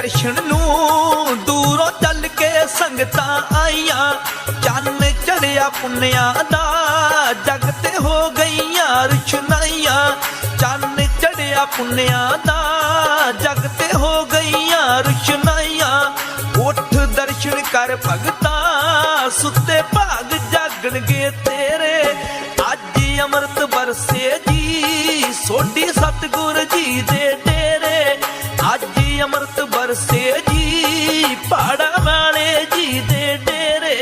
ਦਰਸ਼ਨ ਨੂੰ ਦੂਰੋਂ ਚੱਲ ਕੇ ਸੰਗਤਾਂ ਆਈਆਂ। ਚੰਨ ਚੜਿਆ ਪੁੰਨਿਆਂ ਦਾ, ਜਗ ਤੇ ਹੋ ਗਈਆਂ ਰੁਸ਼ਨਾਈਆਂ। ਚੰਨ ਚੜਿਆ ਪੁੰਨਿਆਂ ਦਾ, ਜਗ ਤੇ ਹੋ ਗਈਆਂ ਰੁਸ਼ਨਾਈਆਂ। ਉੱਠ ਦਰਸ਼ਨ ਕਰ ਭਗਤਾ, ਸੁੱਤੇ ਭਾਗ ਜਾਗਣਗੇ ਤੇ ਪਹਾੜਾਂ ਜੀ ਦੇ ਡੇਰੇ।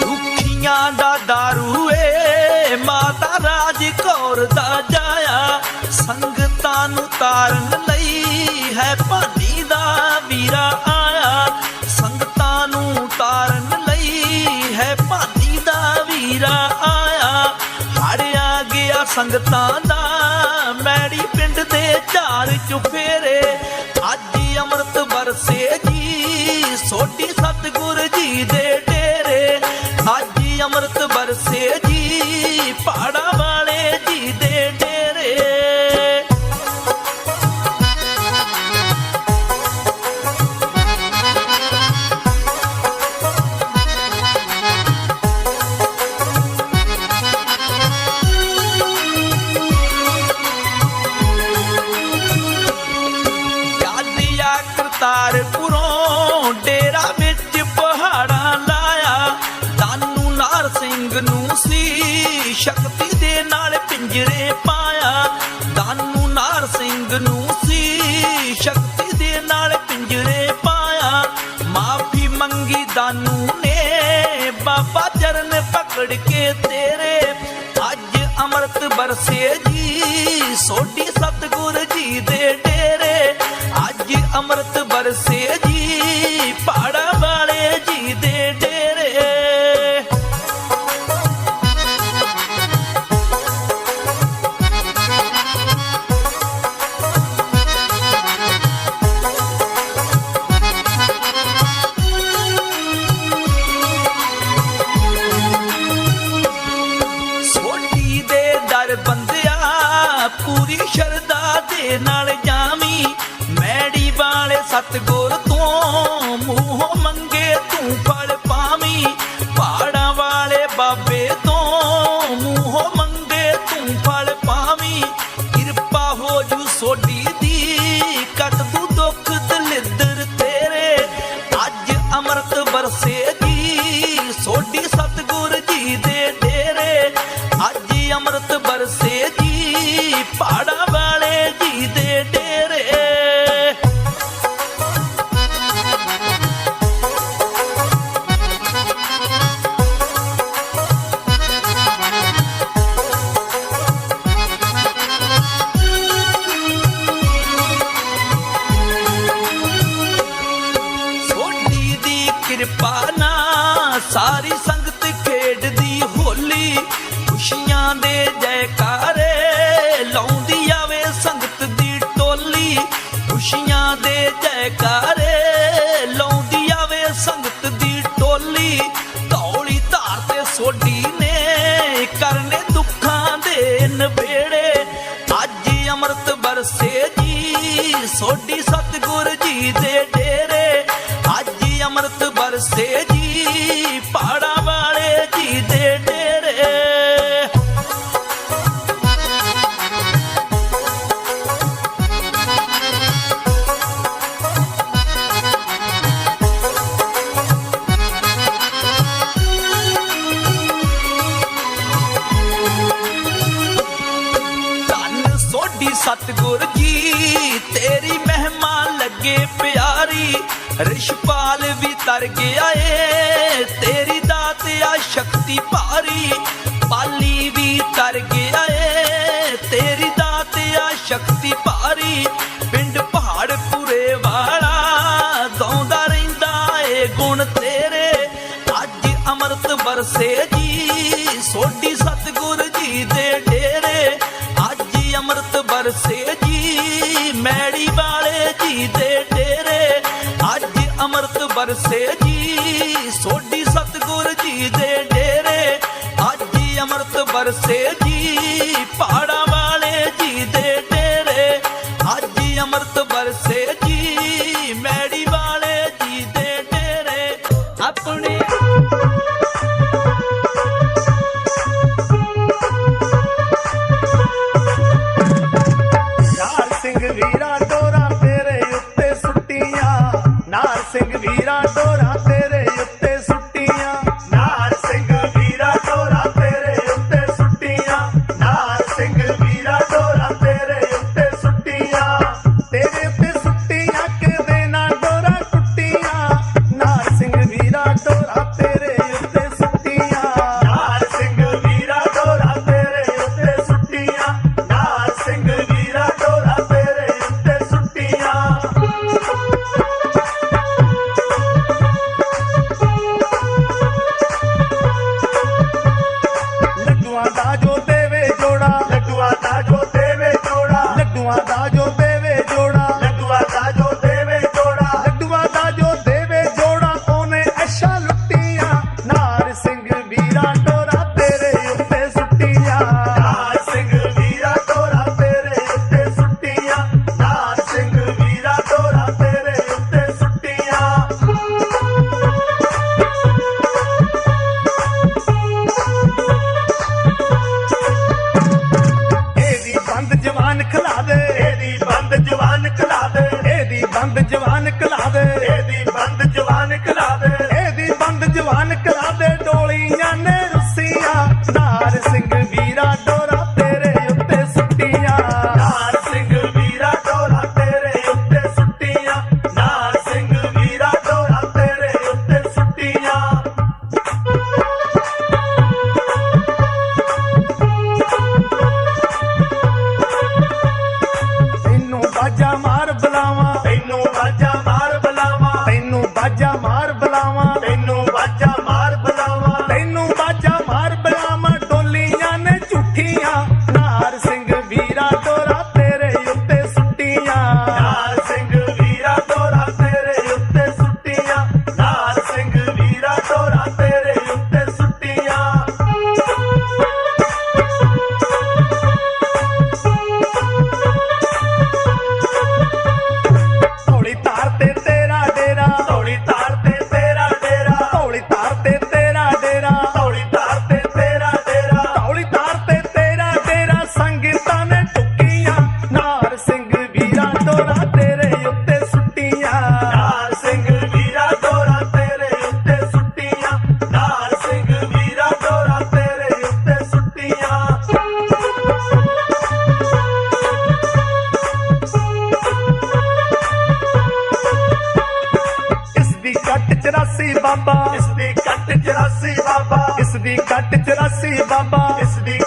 ਦੁਖੀਆਂ ਦਾ ਦਾਰੂ ਏ, ਮਾਤਾ ਰਾਜ ਕੌਰ ਦਾ ਜਾਇਆ। ਸੰਗਤਾਂ ਨੂੰ ਤਾਰਨ ਸੰਗਤਾਂ ਦਾ ਮੈੜੀ ਪਿੰਡ ਦੇ ਝਾਰ ਚੁਫੇਰੇ ਅੱਜ ਅੰਮ੍ਰਿਤ ਬਰਸੇ ਜੀ, ਸੋਢੀ ਸਤਿਗੁਰ ਜੀ ਦੇ ਡੇਰੇ। ਅੱਜ ਅੰਮ੍ਰਿਤ ਬਰਸੇ ਜੀ, ਪਹਾੜਾਂ ਦੇ ਡੇਰੇ। ਅੱਜ ਅੰਮ੍ਰਿਤ ਬਰਸੇ ਸਤਗੁਰ ਜੈਕਾਰੇ ਲਾਉਂਦੀ ਆਵੇ ਸੰਗਤ ਦੀ ਟੋਲੀ, ਧੌਲੀ ਧਾਰ ਤੇ ਸੋਢੀ ਨੇ ਕਰਨੇ ਦੁੱਖਾਂ ਦੇ ਨਵੇੜੇ। ਅੱਜ ਅੰਮ੍ਰਿਤ ਬਰਸੇ ਜੀ, ਸੋਢੀ ਲੱਗੇ ਪਿਆਰੀ, ਰਿਸ਼ਪਾਲ ਵੀ ਤਰ ਗਿਆ ਏ। ਤੇਰੀ ਦਾਤ ਆ ਸ਼ਕਤੀ ਭਾਰੀ, ਪਾਲੀ ਵੀ ਤਰ ਗਿਆ ਏ। ਤੇਰੀ ਦਾਤ ਆ ਸ਼ਕਤੀ ਭਾਰੀ, ਪਿੰਡ ਪਹਾੜ ਪੂਰੇ ਵਾਲਾ ਗਾਉਂਦਾ ਰਹਿੰਦਾ ਏ ਗੁਣ ਤੇਰੇ। ਅੱਜ ਅੰਮ੍ਰਿਤ ਬਰਸੇ ਬਰਸੇ ਜੀ ਸੋਢੀ ਸਤਗੁਰ ਜੀ ਦੇ ਡੇਰੇ ਅੱਜ ਅੰਮ੍ਰਿਤ ਵਰਸੇ ਵਾਜਾ ਮਾਰ ਦੀ ਕੱਟ 84 ਬਾਬਾ। ਇਸ ਦੀ ਕੱਟ 84 ਬਾਬਾ। ਇਸ ਦੀ ਕੱਟ 84 ਬਾਬਾ। ਇਸ ਦੀ